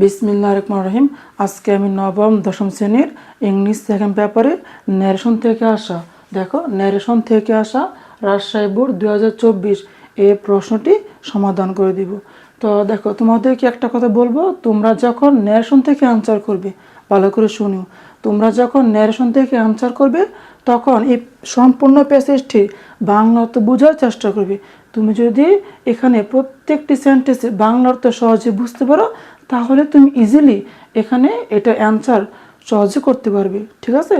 বিসমিল্লা রহমান রহিম। আজকে আমি নবম, দশম শ্রেণির ইংলিশ সেকেন্ড পেপারের ন্যারেশন থেকে আসা। দেখো ন্যারেশন থেকে আসা রাজশাহী বোর্ড দু এই প্রশ্নটি সমাধান করে দিব। তো দেখো, তোমাদেরকে একটা কথা বলব, তোমরা যখন ন্যারেশন থেকে আনসার করবে, ভালো করে শুনিও। তোমরা যখন ন্যারেশন থেকে আনসার করবে, তখন এই সম্পূর্ণ প্যাসেজটি বাংলা অর্থ বোঝার চেষ্টা করবে। তুমি যদি এখানে প্রত্যেকটি সেন্টেন্সে বাংলা অর্থ সহজে বুঝতে পারো তাহলে তুমি ইজিলি এখানে এটা অ্যান্সার সহজে করতে পারবে, ঠিক আছে?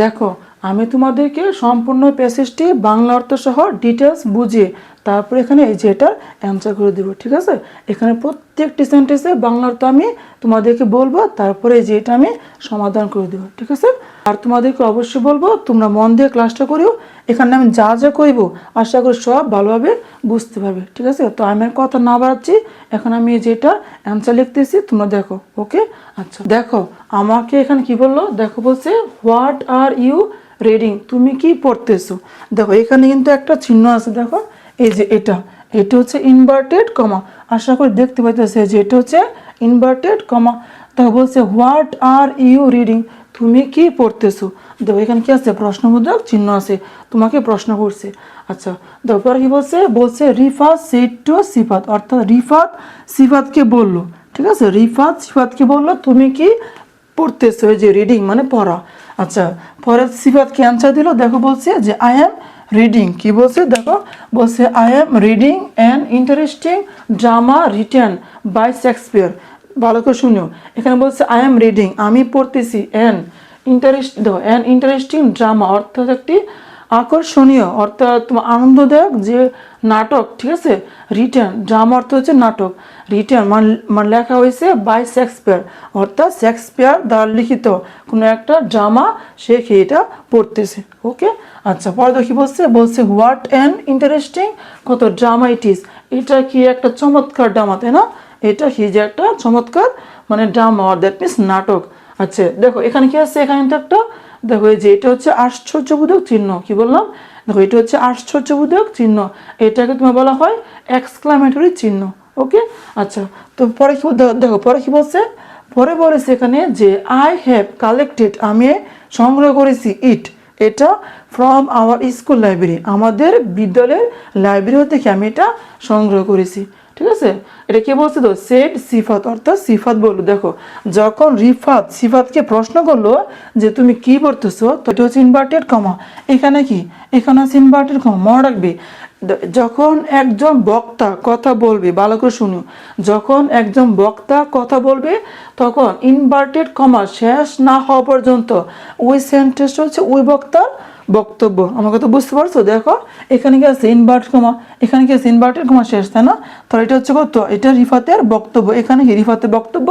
দেখো, আমি তোমাদেরকে সম্পূর্ণ প্যাসেজটি বাংলা অর্থ সহ ডিটেলস বুঝিয়ে তারপর এখানে এই যে এটার অ্যান্সার করে দেবো, ঠিক আছে? এখানে প্রত্যেকটি সেন্টেন্সে বাংলার তো আমি তোমাদেরকে বলব, তারপরে এই যে এটা আমি সমাধান করে দেবো, ঠিক আছে? আর তোমাদেরকে অবশ্যই বলব, তোমরা মন দিয়ে ক্লাসটা করিও। এখানে আমি যা যা করিব, আশা করি সব ভালোভাবে বুঝতে পারবে, ঠিক আছে? তো আমি আর কথা না বাড়াচ্ছি, এখন আমি এই যেটা অ্যান্সার লিখতেছি, তোমরা দেখো, ওকে? আচ্ছা দেখো, আমাকে এখানে কি বলল? দেখো বলছে হোয়াট আর ইউ রিডিং তুমি কি পড়তেছো? দেখো, এখানে কিন্তু একটা চিহ্ন আছে, দেখো। এই যে এটা এটা হচ্ছে ইনভার্টেড কমা আশা করি দেখতে পাইতেছে যে এটা হচ্ছে ইনভার্টেড কমা দেখো বলছে হোয়াট আর ইউ রিডিং তুমি কি পড়তেছো? দেখো, এখানে কি আছে? প্রশ্নবোধক চিহ্ন আছে। তোমাকে প্রশ্ন করছে। আচ্ছা দেখো, পরে কি বলছে? বলছে, রিফাত সেট টু সিফাত। অর্থাৎ রিফাত সিফাতকে বলল। ঠিক আছে? রিফাত সিফাতকে বলল, তুমি কি পড়তেছো? যে রিডিং মানে পড়া। আচ্ছা পরে সিফাতকে অ্যান্সার দিল। দেখো, বলছে যে আই অ্যাম রিডিং কি বলছে? দেখো, বলছে I am reading an interesting drama written by Shakespeare ভালো করে শুনো এখানে বলছে আই এম রিডিং আমি পড়তেছি অ্যান ইন্টারেস্ট দেখো অ্যান ইন্টারেস্টিং ড্রামা অর্থাৎ একটি আকর্ষণীয়, অর্থাৎ আনন্দদায়ক যে নাটক, ঠিক আছে? রিটার্ন ড্রামা অর্থ হচ্ছে নাটক। রিটার্ন মানে লেখা হয়েছে বাই শেক্সপিয়ার অর্থাৎ শেক্সপিয়ার দ্বারা লিখিত কোনো একটা ড্রামা সে এটা পড়তেছে ওকে আচ্ছা পরে দেখি বলছে? বলছে হোয়াট অ্যান ইন্টারেস্টিং কত ড্রামা ইট ইস এটা কি একটা চমৎকার ড্রামা তাই না? এটা কি যে একটা চমৎকার মানে ড্রামা দ্যাট মিনস নাটক। আচ্ছা দেখো, এখানে কি আছে? এখানে তো একটা দেখো এই যে এটা হচ্ছে আশ্চর্যবোধক চিহ্ন, কি বললাম? দেখো এটা হচ্ছে আশ্চর্যবোধক চিহ্ন। এটাকে তোমার বলা হয় এক্সক্লামেটরি চিহ্ন ওকে আচ্ছা তো পরে কি দেখো, পরে কি বলছে? পরে বলেছে এখানে যে আই হ্যাভ কালেক্টেড আমি সংগ্রহ করেছি ইট এটা ফ্রম আওয়ার স্কুল লাইব্রেরি আমাদের বিদ্যালয়ের লাইব্রেরি থেকে আমি এটা সংগ্রহ করেছি। ঠিক আছে? এটা কে বলছে তো? সেট সিফাত, অর্থাৎ সিফাত বলল। দেখো, যখন রিফাত সিফাতকে প্রশ্ন করল যে তুমি কি পড়তেছো, তো এটা হচ্ছে ইনভার্টেড কমা এখানে কি? এখানে হচ্ছে ইনভার্টেড কমা মনে রাখবে। যখন একজন বক্তা কথা বলবে, ভালো করে শুনো। যখন একজন বক্তা কথা বলবে, তখন ইনভার্টেড কমা শেষ না হওয়া পর্যন্ত ওই সেন্টেন্সটা হচ্ছে ওই বক্তার বক্তব্য। আমার কথা বুঝতে পারছ? দেখো, এখানে কি আছে? ইনভার্ট কমা এখানে কি আছে? ইনভার্টেড কমা শেষ, তাই না? তাহলে এটা হচ্ছে কত? এটা রিফাতের বক্তব্য। এখানে কি? রিফাতের বক্তব্য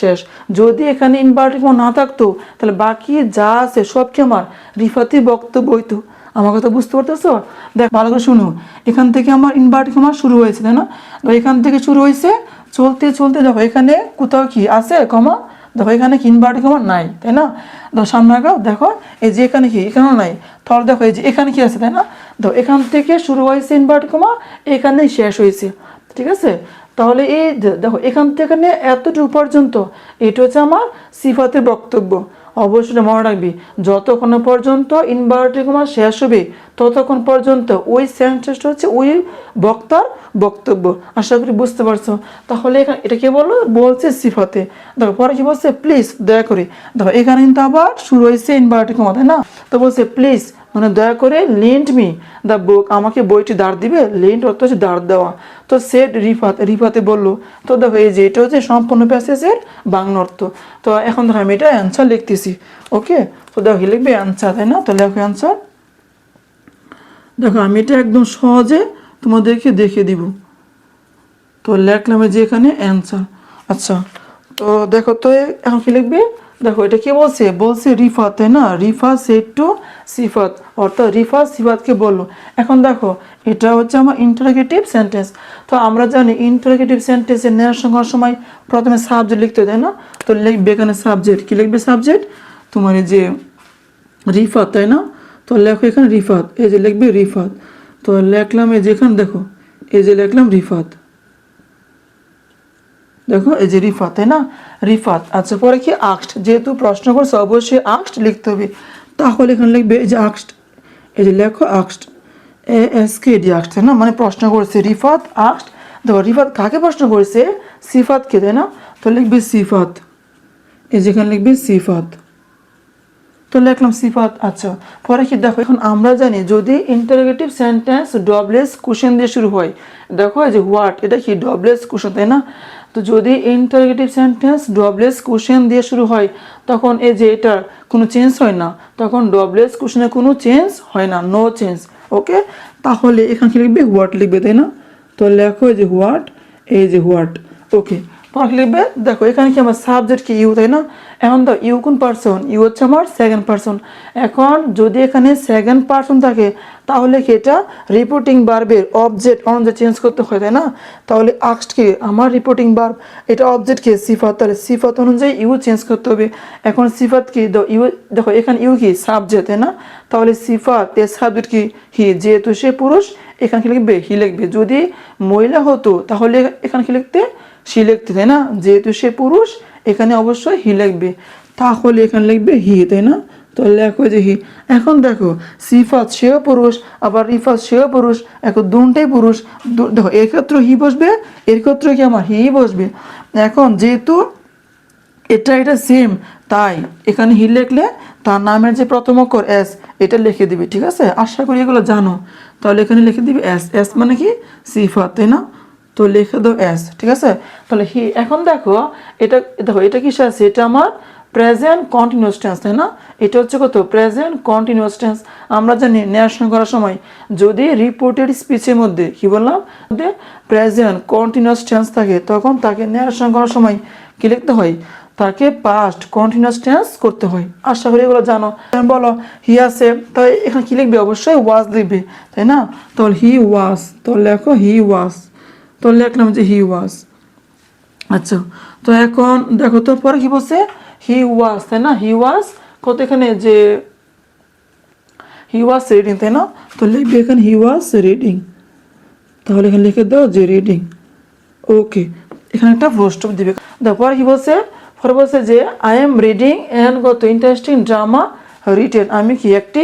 শেষ। যদি এখানে ইনভার্টেড কমা না থাকতো, তাহলে বাকি যা আছে, সব কি আমার? রিফাতের বক্তব্য হইতো। আমার কথা বুঝতে পারতেছো? দেখ, ভালো করে শুনো। এখান থেকে আমার ইনভার্ট কমা শুরু হয়েছে, তাই না? এখান থেকে শুরু হয়েছে, চলতে চলতে দেখো, এখানে কোথাও কি আছে? কমা দেখো, এখানে কি ইনভার্ট কমা নাই, তাই না? দেখো সামনে আগাও, দেখো, এই যে এখানে কি, এখানেও নাই। তাহলে দেখো, এই যে এখানে কি আছে, তাই না? তো এখান থেকে শুরু হয়েছে ইনভার্ট কমা এখানেই শেষ হয়েছে, ঠিক আছে? তাহলে এই দেখো, এখান থেকে এতটুকু পর্যন্ত, এটা হচ্ছে আমার সিফাতের বক্তব্য। অবশ্যই মনে রাখবি, যতক্ষণ পর্যন্ত ইনভার্টেড কমা শেষ হবে, ততক্ষণ পর্যন্ত ওই সেন্টেন্সটা হচ্ছে ওই বক্তার বক্তব্য। আশা করি বুঝতে পারছ। তাহলে এখানে এটা কে বলল? বলছে সিফাতে। দেখো, পরে কি বলছে? প্লিজ দয়া করে। দেখো, এখানে কিন্তু আবার শুরু হয়েছে ইনভার্টেড কমা তাই না? তো বলছে প্লিজ মানে দয়া করে লিন্ট মি দ্য বুক আমাকে বইটি দাঁড় দিবে লিন্ট অর্থ হচ্ছে দাঁড় দেওয়া। তো সেট রিফাত, রিফাতে বলল, তো দেখো, এই যে এটা হচ্ছে সম্পূর্ণ প্যাসেজের বাংলা অর্থ। তো এখন ধরো আমি এটা অ্যান্সার লিখতেছি ওকে তো দেখো লিখবে অ্যান্সার তাই না? তো লেখো অ্যান্সার দেখো, আমি এটা একদম সহজে তোমাদেরকে দেখিয়ে দিব। তো লেখলাম যে এখানে অ্যান্সার আচ্ছা তো দেখো, তো এখন কি লিখবে? দেখো, এটা কি বলছে? বলছে রিফাত তাই না? রিফা সেট টু সিফাত, অর্থাৎ রিফা সিফাতকে বলল। এখন দেখো, এটা হচ্ছে আমার ইন্টারোগেটিভ সেন্টেন্স তো আমরা জানি ইন্টারোগেটিভ সেন্টেন্সের নেওয়ার হওয়ার সময় প্রথমে সাবজেক্ট লিখতে তাই না? তো লিখবে এখানে সাবজেক্ট কী লিখবে সাবজেক্ট তোমার যে রিফাত, তাই না? তো লেখো এখানে রিফাত, এই যে লিখবে রিফাত। তো লেখলাম এই যে এখানে, দেখো, এই যে লিখলাম রিফাত। দেখো, এই যে রিফাত, তাই না? রিফাত আচ্ছা পরে কি আক্সড যেহেতু প্রশ্ন করছে, অবশ্যই আক্সড লিখতে হবে। তাহলে এখানে লিখবে এই যে আক্সড এই যে লেখো আক্সড এ, এস, কে, ডি আক্সড তাই না? মানে প্রশ্ন করছে রিফাত আক্সড দেখো, রিফাত কাকে প্রশ্ন করেছে? সিফাতকে তাই না? তো লিখবে সিফাত। এই যেখানে লিখবে সিফাত। তো লিখলাম সিফাত আচ্ছা। পরে কি দেখো, এখন আমরা জানি যদি ইন্টারোগেটিভ সেন্টেন্স ডবলেস কোশ্চেন দিয়ে শুরু হয়, দেখো যে হোয়াট এটা কি ডবলেস কোশ্চেন তাই না? তো যদি ইন্টারগেটিভ সেন্টেন্স ডবলেস কোশ্চেন দিয়ে শুরু হয়, তখন এই যে এটার কোনো চেঞ্জ হয় না, তখন ডবলেস কোশ্চেনে কোনো চেঞ্জ হয় না নো চেঞ্জ ওকে তাহলে এখানে কি লিখবে? হোয়াট লিখবে, তাই না? তো লেখো এই যে হোয়াট এই যে হোয়াট ওকে তোমার লিখবে? দেখো, এখানে কি আমার সাবজেক্ট কি ইউ তাই না? এখন তো ইউ কোন পার্সন ইউ হচ্ছে আমার সেকেন্ড পার্সন এখন যদি এখানে সেকেন্ড পার্সন থাকে, তাহলে কি এটা রিপোর্টিং বার্বের অবজেক্ট অনুযায়ী চেঞ্জ করতে হয়, তাই না? তাহলে আক্সড কি? আমার রিপোর্টিং বার্ব এটা অবজেক্ট কি? সিফাত তাহলে সিফাত অনুযায়ী ইউ চেঞ্জ করতে হবে। এখন সিফাত কি? ইউ দেখো, এখানে ইউ কি? সাবজেক্ট তাই না? তাহলে সিফাত এর সাবজেক্ট কি? হি যেহেতু সে পুরুষ, এখানে কি লিখবে? হি লিখবে। যদি মহিলা হতো, তাহলে এখানে কি লিখতে? সি লিখতে, তাই না? যেহেতু সে পুরুষ এখানে অবশ্যই হি লিখবে। তাহলে এখানে লিখবে হি, তাই না? তো লেখো যে হি। এখন দেখো, সিফাত সেও পুরুষ, আবার রিফাত সেও পুরুষ, এখন দুটাই পুরুষ। দেখো, এর ক্ষেত্রে হি বসবে, এর ক্ষেত্রে কি আমার হি বসবে? এখন যেহেতু এটা এটা সেম তাই এখানে হি লিখলে তার নামের যে প্রথম অক্ষর এস এটা লিখে দিবে, ঠিক আছে? আশা করি এগুলো জানো। তাহলে এখানে লিখে দিবি এস এস মানে কি? সিফাত, তাই না? তো লিখে দাও এস ঠিক আছে? তাহলে হি, এখন দেখো, এটা দেখো, এটা কিসে আছে? এটা আমার প্রেজেন্ট কন্টিনিউয়াস টেন্স তাই না? এটা হচ্ছে কত? প্রেজেন্ট কন্টিনিউয়াস টেন্স আমরা জানি ন্যাশনাল করার সময় যদি রিপোর্টেড স্পিচের মধ্যে, কি বললাম? মধ্যে প্রেজেন্ট কন্টিনিউয়াস টেন্স থাকে, তখন তাকে ন্যাশনাল করার সময় কি লিখতে হয়? তাকে পাস্ট কন্টিনিউয়াস টেন্স করতে হয়। আশা করি এগুলো জানো। বলো, হি আছে, তাই এখানে কি লিখবে? অবশ্যই ওয়াজ লিখবে, তাই না? তাহলে হি ওয়াজ তো লেখো হি ওয়াজ তো লিখলাম যে হি ওয়াজ আচ্ছা তো এখন দেখো, তো পরে কি বলছে? হি ওয়াজ তাই না? হি ওয়াজ কত এখানে যে হি ওয়াজ রিডিং তাই না? তো লিখবে এখানে হি ওয়াজ রিডিং তাহলে এখানে লিখে দাও যে রিডিং ওকে এখানে একটা প্রস্তুপ দিবে। দেখো, পরে কি বলছে? পরে বলছে যে আই এম রিডিং অ্যান্ড কত ইন্টারেস্টিং ড্রামা রিটেন আমি কি একটি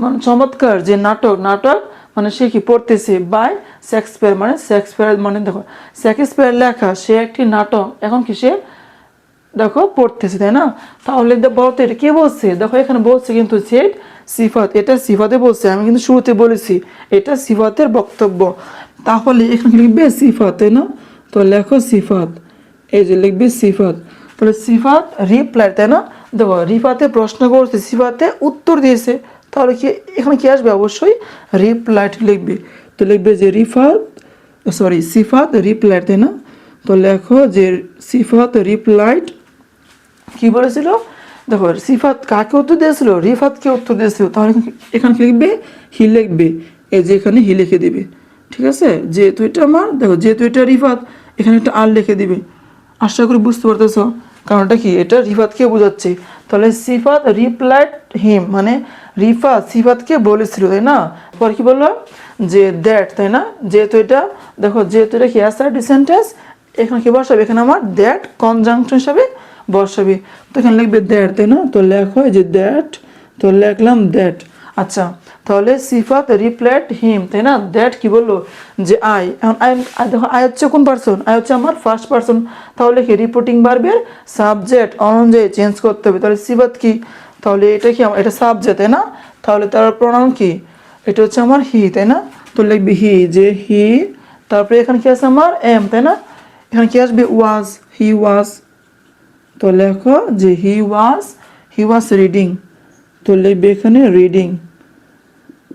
মানে চমৎকার যে নাটক নাটক মানে সে কি পড়তেছে বাই শেক্সপিয়ার মানে শেক্সপিয়ার মানে দেখো শেক্সপিয়ার লেখা, সে একটি নাটক, এখন কি সে, দেখো, পড়তেছে, তাই না? তাহলে বলো তো এটা কে বলছে? দেখো, এখানে বলছে কিন্তু সেট সিফাত, এটা সিফাতে বলছে, আমি কিন্তু শুরুতে বলেছি, এটা সিফাতের বক্তব্য। তাহলে এখানে লিখবে সিফাত, তাই না? তো লেখো সিফাত, এই যে লিখবে সিফাত। তাহলে সিফাত রিপ্লাই তাই না? দেখো, রিফাতে প্রশ্ন করছে, সিফাতে উত্তর দিয়েছে তাহলে কি, এখানে কি আসবে? অবশ্যই রিপ্লাইট লিখবে। তো লিখবে যে রিফাত সরি সিফাত রিপ্লাইট তাই না? তো লেখো যে সিফাত রিপ্লাইট কি বলেছিল? দেখো, সিফাত কাকে উত্তর দিয়েছিল? রিফাতকে উত্তর দিয়েছিল। তাহলে এখানে লিখবে? হি লিখবে। এই যে এখানে হি লিখে দিবে। ঠিক আছে? যেহেতু এটা আমার, দেখো, যেহেতু এটা রিফাত, এখানে একটা আর লিখে দিবে। আশা করি বুঝতে পারতেছো। কারণটা কি? এটা রিফাতকে বোঝাচ্ছে। তাহলে সিফাত রিপ্লাইড হিম মানে রিফাত সিফাতকে বলেছিল, তাই না? পর কি বলল? যে দ্যাট তাই না? যেহেতু এটা, দেখো, যেহেতু এটা কি অ্যাসার ডিসেন্টেন্স এখানে কি বসাবে? এখানে আমার দ্যাট কনজাংশন হিসাবে বসাবে। তো এখানে লিখবে দ্যাট তাই না? তো লেখো এই যে দ্যাট তো লেখলাম দ্যাট আচ্ছা তাহলে সিফাত রিপ্লেট হিম তাই না? দ্যাট কি বলল? যে আই এখন আই দেখো আই হচ্ছে কোন পার্সন আই হচ্ছে আমার ফার্স্ট পার্সন তাহলে কি রিপোর্টিং বার্বের সাবজেক্ট অনুযায়ী চেঞ্জ করতে হবে। তাহলে সিফাত কি? তাহলে এটা কি এটা সাবজেক্ট তাই না? তাহলে তার প্রণাম কি? এটা হচ্ছে আমার হি, তাই না? তো লিখবি হি, যে হি, তারপরে এখানে কি আছে আমার? এম, তাই না? এখানে কি আসবে? ওয়াজ, হি ওয়াজ। তো লেখো যে হি ওয়াজ হি ওয়াজ রিডিং। তো লিখবে এখানে রিডিং।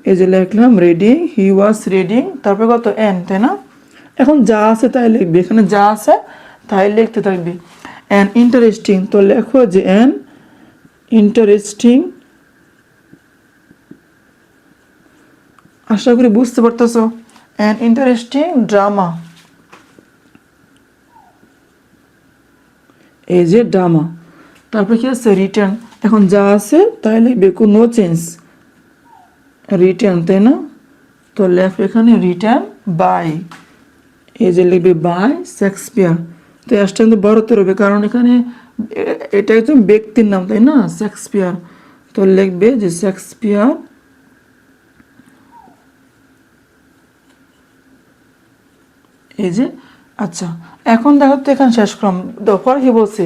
এই যে লিখলাম রিডিং, হি ওয়াজ রিডিং, তারপরে কত? এন, তাই না? এখন যা আছে তাই লিখবি। এখানে যা আছে তাই লিখতে থাকবি। An interesting. তো লেখো যে অ্যান ইন্টারেস্টিং আশা করি বুঝতে পারতেছো। অ্যান ইন্টারেস্টিং ড্রামা এই যে ড্রামা তারপরে কি আছে? রিটার্ন এখন যা আছে তাই লিখবে কোনো চেঞ্জ রিটার্ন তাই না? তো লেফট এখানে রিটার্ন বাই এই যে লিখবে বাই শেক্সপিয়ার তো অ্যাসটা কিন্তু বড়তে হবে, কারণ এখানে এটা একজন ব্যক্তির নাম, তাই না? শেক্সপিয়ার। তো লিখবে যে শেক্সপিয়ার এই যে আচ্ছা এখন দেখো তো এখানে শেষ ক্রম। পরে কি বলছে?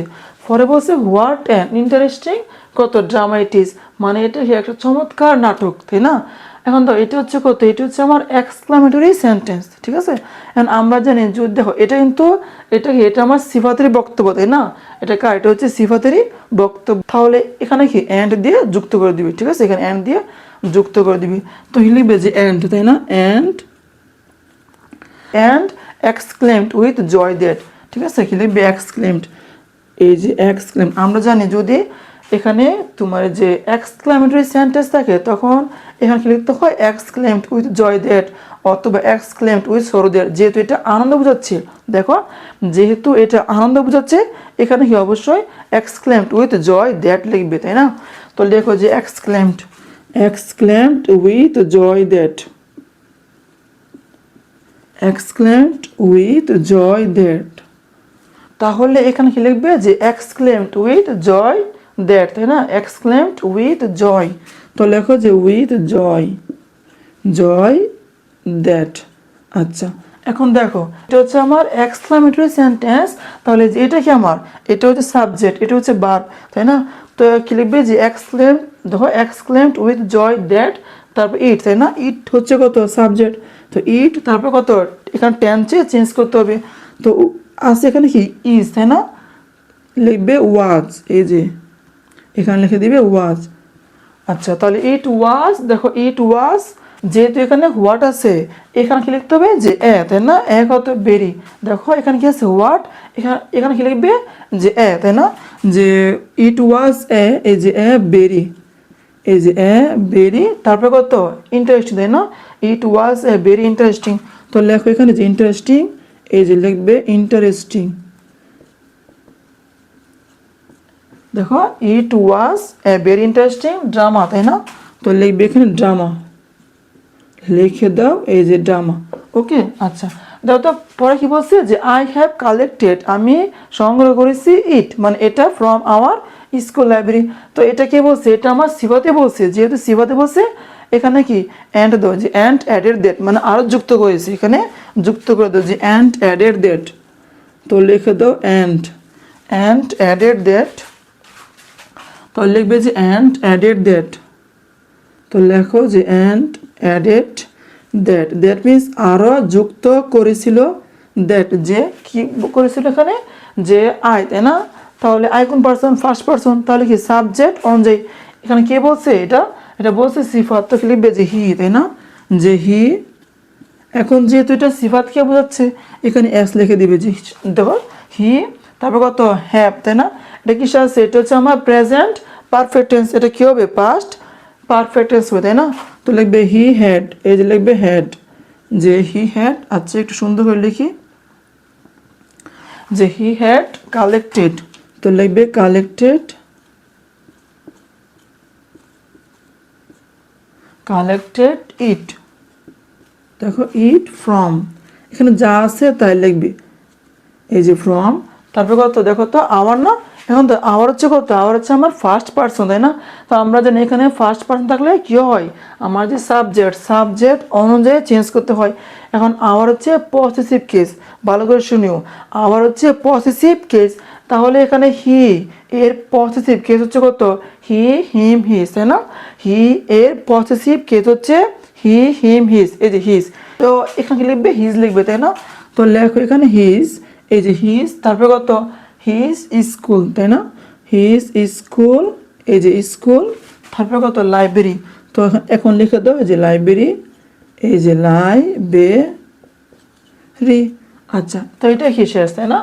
পরে বলছে হোয়াট অ্যান ইন্টারেস্টিং কত ড্রামা ইট ইজ মানে এটা একটা চমৎকার নাটক, তাই না? এখন তো এটা হচ্ছে কত? এটা হচ্ছে আমার এক্সক্লামেটরি সেন্টেন্স ঠিক আছে? এখন আমরা জানি যে, দেখো, এটা কিন্তু, এটা কি, এটা আমার সিফাতেরই বক্তব্য, তাই না? এটা কার? এটা হচ্ছে সিফাতেরই বক্তব্য। তাহলে এখানে কি অ্যান্ড দিয়ে যুক্ত করে দিবি, ঠিক আছে? এখানে অ্যান্ড দিয়ে যুক্ত করে দিবি। তো লিখবে যে অ্যান্ড তাই না? And and exclaimed with joy that ঠিক আছে? কি লিখবে? এক্সক্লেমড এই যে এক্সক্লেম আমরা জানি যদি এখানে তোমার যে এক্সক্লেমেটরি সেন্টেন্স থাকে, তখন এখানে লিখতে হয়? এক্সক্লেমড উইথ জয় দ্যাট অথবা এক্সক্লেমড উইথ সরো দ্যাট যেহেতু এটা আনন্দ বোঝাচ্ছে, দেখো, যেহেতু এটা আনন্দ বোঝাচ্ছে, এখানে কি অবশ্যই? এক্সক্লেমড উইথ জয় দ্যাট লিখবে, তাই না? তো লেখো যে exclaimed exclaimed with joy that exclaimed with joy that তাহলে এখানে কি লিখবে? যে exclaimed উইথ joy that তাই না? Exclaimed উইথ জয় তো লেখো যে উইথ জয় জয় that. আচ্ছা এখন দেখো, এটা হচ্ছে আমার এক্সক্লামেটরি সেন্টেন্স তাহলে যে এটা কি আমার? এটা হচ্ছে সাবজেক্ট এটা হচ্ছে বার তাই না? তো কি লিখবে যে এক্সক্লেম দেখো এক্সক্লেমড উইথ জয় দ্যাট তারপর ইট তাই না? ইট হচ্ছে কত? সাবজেক্ট তো ইট তারপর কত? এখানে টেন্সে চেঞ্জ করতে হবে। তো আছে এখানে কি? ইজ তাই না? লিখবে ওয়াজ এই যে এখানে লিখে দিবে ওয়াজ আচ্ছা তাহলে ইট ওয়াজ দেখো ইট ওয়াজ যেহেতু এখানে হোয়াট আছে, এখানে কি লিখতে হবে? যে এ, তাই না? এ কত বেরি। দেখো, এখানে কি আছে? হোয়াট এখানে এখানে কি লিখবে? যে এ, তাই না? যে ইট ওয়াজ এ, এই যে এ, বেরি। এই যে এ, বেরি, তারপরে কত? ইন্টারেস্টিং তাই না? ইট ওয়াজ এ ভেরি ইন্টারেস্টিং তো লেখো এখানে যে ইন্টারেস্টিং এই যে লিখবে ইন্টারেস্টিং দেখো it was a very interesting drama তাই না? তো লিখবে এখানে ড্রামা লিখে দাও, এই যে ড্রামা ওকে আচ্ছা। দাও তো, পরে কি বলছে? যে আই হ্যাভ কালেক্টেড আমি সংগ্রহ করেছি ইট মানে এটা ফ্রম আওয়ার স্কুল লাইব্রেরি তো এটা কে বলছে? এটা আমার সিভাতে বলছে। যেহেতু সিভাতে বলছে, এখানে কি? অ্যান্ড দাও যে অ্যান্ড অ্যাডেড দ্যাট মানে আরও যুক্ত করেছে। এখানে যুক্ত করে দাও যে অ্যান্ড অ্যাডেড দ্যাট তো লিখে দাও অ্যান্ড অ্যান্ড অ্যাডেড দ্যাট তো লিখবে যে অ্যান্ড অ্যাডেড দ্যাট তো লেখো যে and added that that means আরও যুক্ত করেছিল দ্যাট যে কি করেছিল এখানে? যে আই তাই না? তাহলে আই কোন পার্সন ফার্স্ট পার্সন তাহলে কি সাবজেক্ট অনুযায়ী এখানে কে বলছে এটা? এটা বলছে সিফাত। তো লিখবে যে হি তাই না? যে হি এখন যেহেতু এটা সিফাতকে বোঝাচ্ছে? এখানে অ্যাস লিখে দিবে যে দেখো হি তারপর কত? হ্যাপ তাই না? এটা কি আছে? এটা হচ্ছে আমার প্রেজেন্ট পারফেক্ট টেন্স এটা কি হবে? পাস্ট পারফেক্ট টেন্স হবে, তাই না? তো লিখবে হি হ্যাড এই যে লিখবে হ্যাড যে হি হ্যাড আচ্ছা একটু সুন্দর করে লিখি। যে হি হ্যাড কালেক্টেড তো লিখবে কালেক্টেড কালেক্টেড ইট দেখো ইট ফ্রম এখানে যা আছে তাই লিখবি। এই যে ফ্রম তারপরে কত? দেখো তো আওয়ার না এখন তো আওয়ার হচ্ছে কত? আওয়ার হচ্ছে আমার ফার্স্ট পার্সন তাই না? তো আমরা জানি এখানে ফার্স্ট পার্সন থাকলে কী হয়? আমার যে সাবজেক্ট সাবজেক্ট অনুযায়ী চেঞ্জ করতে হয়। এখন আওয়ার হচ্ছে পসেসিভ কেস ভালো করে শুনিও। আওয়ার হচ্ছে পসেসিভ কেস তাহলে এখানে হি এর পসেসিভ কেস হচ্ছে কত? হি হিম হিস তাই না? হি এর পসেসিভ কেস হচ্ছে হি হিম হিস এই যে হিস তো এখানে লিখবে? হিজ লিখবে, তাই না? তো লেখো এখানে হিজ এই যে হিজ তারপরে কত? হিজ স্কুল তাই না? হিজ স্কুল এই যে স্কুল তারপরে কত? লাইব্রেরি তো এখন- লিখে দাও, এই যে লাইব্রেরি এই যে লাইব্রেরি আচ্ছা তো এটা কি শেষ, তাই না?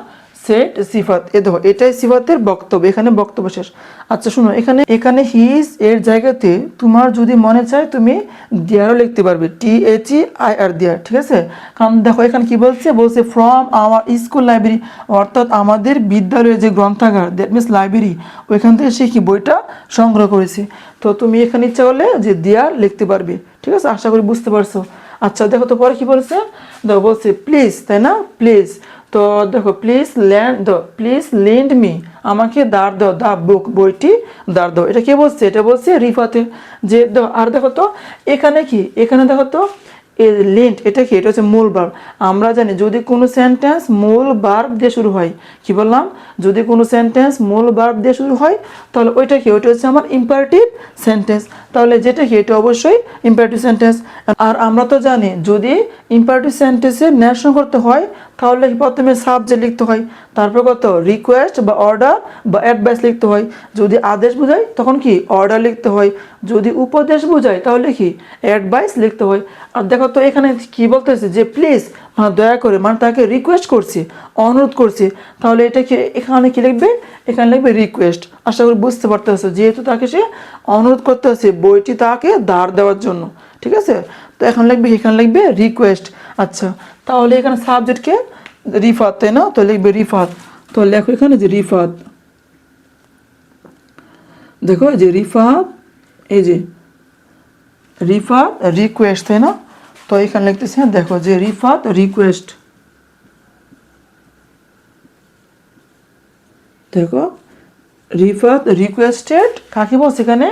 সেট সিফাত এ দেখো, এটাই সিফাতের বক্তব্য, এখানে বক্তব্য শেষ। আচ্ছা শোনো, এখানে এখানে হিজ এর জায়গাতে তোমার যদি মনে চায়, তুমি দেয়ারও লিখতে পারবে টি এইচ ই আই আর দেয়ার ঠিক আছে? কারণ দেখো, এখানে কি বলছে? বলছে ফ্রম আওয়ার স্কুল লাইব্রেরি অর্থাৎ আমাদের বিদ্যালয়ের যে গ্রন্থাগার দ্যাট মিনস লাইব্রেরি ওইখান থেকে সে কি বইটা সংগ্রহ করেছে। তো তুমি এখানে ইচ্ছা করলে যে দেয়ার লিখতে পারবে, ঠিক আছে? আশা করি বুঝতে পারছ। আচ্ছা দেখো, তো পরে কি বলছে? দেখো, বলছে প্লিজ তাই না? প্লিজ তো দেখো please land the please lend me আমাকে দাঁড় দাও, দা বুক বইটি দাঁড় দাও। এটা কে বলছে? এটা বলছে রিফাতে। যে আর দেখো তো, এখানে কি? এখানে দেখো তো লেন্ট এটা কি? এটা হচ্ছে মূল বার্ব আমরা জানি যদি কোনো সেন্টেন্স মূল বার্ব দিয়ে শুরু হয়, কি বললাম? যদি কোনো সেন্টেন্স মূল বার্ব দিয়ে শুরু হয়, তাহলে ওইটা কি? ওইটা হচ্ছে আমার ইম্পারেটিভ সেন্টেন্স তাহলে যেটা কি? এটা অবশ্যই ইম্পারেটিভ সেন্টেন্স আর আমরা তো জানি যদি ইম্পারেটিভ সেন্টেন্সে ন্যাশন করতে হয় তাহলে প্রথমে সাবজেক্ট লিখতে হয়, তারপর কত? রিকোয়েস্ট বা অর্ডার বা অ্যাডভাইস লিখতে হয়। যদি আদেশ বোঝায়, তখন কি? অর্ডার লিখতে হয়। যদি উপদেশ বোঝায়, তাহলে কি? অ্যাডভাইস লিখতে হয়। আর দেখো তো এখানে কি বলতেছে যে প্লিজ মানে দয়া করে মানে তাকে রিকোয়েস্ট করছি, অনুরোধ করছি। তাহলে এটা কি, এখানে কি লিখবে? এখানে লিখবে রিকোয়েস্ট আশা করি বুঝতে পারতেছে। যেহেতু তাকে সে অনুরোধ করতে হচ্ছে বইটি তাকে ধার দেওয়ার জন্য। ঠিক আছে? তো এখন লিখবে এখানে লিখবে রিকোয়েস্ট আচ্ছা তাহলে এখানে সাবজেক্টকে রিফাত তাই না? তো লিখবে রিফাত। তো লেখো এখানে যে রিফাত। দেখো যে রিফাত এই যে রিফাত রিকোয়েস্ট তাই না? তো এখানে লিখতেছি হ্যাঁ, দেখো যে রিফাত রিকোয়েস্ট দেখো রিফাত রিকোয়েস্টেড কাকে বলছে এখানে?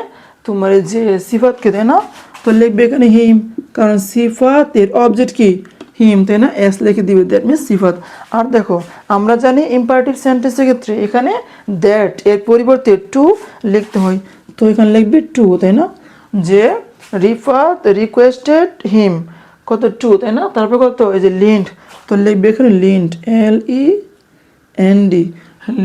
তোমার যে সিফাতকে তাই না? তো লিখবে এখানে হিম কারণ সিফাতের অবজেক্ট কি? হিম তাই না? এস লিখে দিবে দ্যাট মিনস সিফাত আর দেখো, আমরা জানি ইম্পারেটিভ সেন্টেন্সের ক্ষেত্রে এখানে দ্যাট এর পরিবর্তে টু লিখতে হয়। তো এখানে লিখবে টু তাই না? যে রিফাত রিকোয়েস্টেড হিম কত টু তাই না? তারপর কত? এই যে লিন্ট তো লিখবে এখানে lend L E N D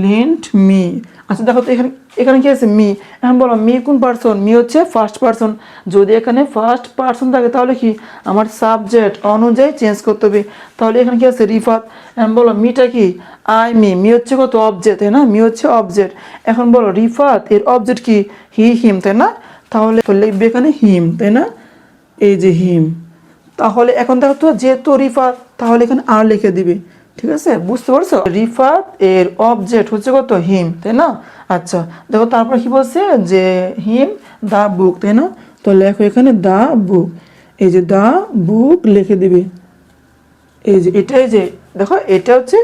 lend me আচ্ছা দেখো তো এখানে এখানে কি আছে? মি। এখন বলো, মি কোন পার্সন মি হচ্ছে ফার্স্ট পার্সন যদি এখানে ফার্স্ট পার্সন থাকে, তাহলে কি? আমার সাবজেক্ট অনুযায়ী চেঞ্জ করতে হবে। তাহলে এখানে কি আছে? রিফাত এখন বলো, মিটা কি? আই মি মি হচ্ছে কত? অবজেক্ট তাই না? মি হচ্ছে অবজেক্ট এখন বলো রিফাত এর অবজেক্ট কি? হি হিম তাই না? তাহলে লিখবে এখানে হিম তাই না? এই যে হিম তাহলে এখন দেখো তো, যেহেতু রিফাত তাহলে এখানে আর লিখে দিবে। ঠিক আছে? বুঝতে পারছ? রিফাত, এর অবজেক্ট হচ্ছে কত? হিম তাই না? আচ্ছা দেখো তারপর কি বলছে? যে হিম দা বুক তাই না? তো লেখো এখানে দা বুক এই যে দা বুক লিখে দিবে। এই যে এটাই যে, দেখো, এটা হচ্ছে,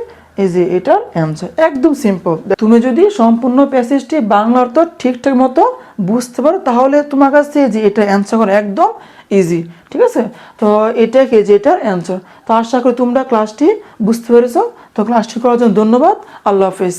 এই যে এটার অ্যান্সার একদম সিম্পল তুমি যদি সম্পূর্ণ প্যাসেজটি বাংলা অর্থ ঠিকঠাক মতো বুঝতে পারো, তাহলে তোমার কাছে যে এটা অ্যান্সার করা একদম ইজি ঠিক আছে? তো এটা কে যে এটার অ্যান্সার তো আশা করি তোমরা ক্লাসটি বুঝতে পেরেছ। তো ক্লাসটি করার জন্য ধন্যবাদ। আল্লাহ হাফিজ।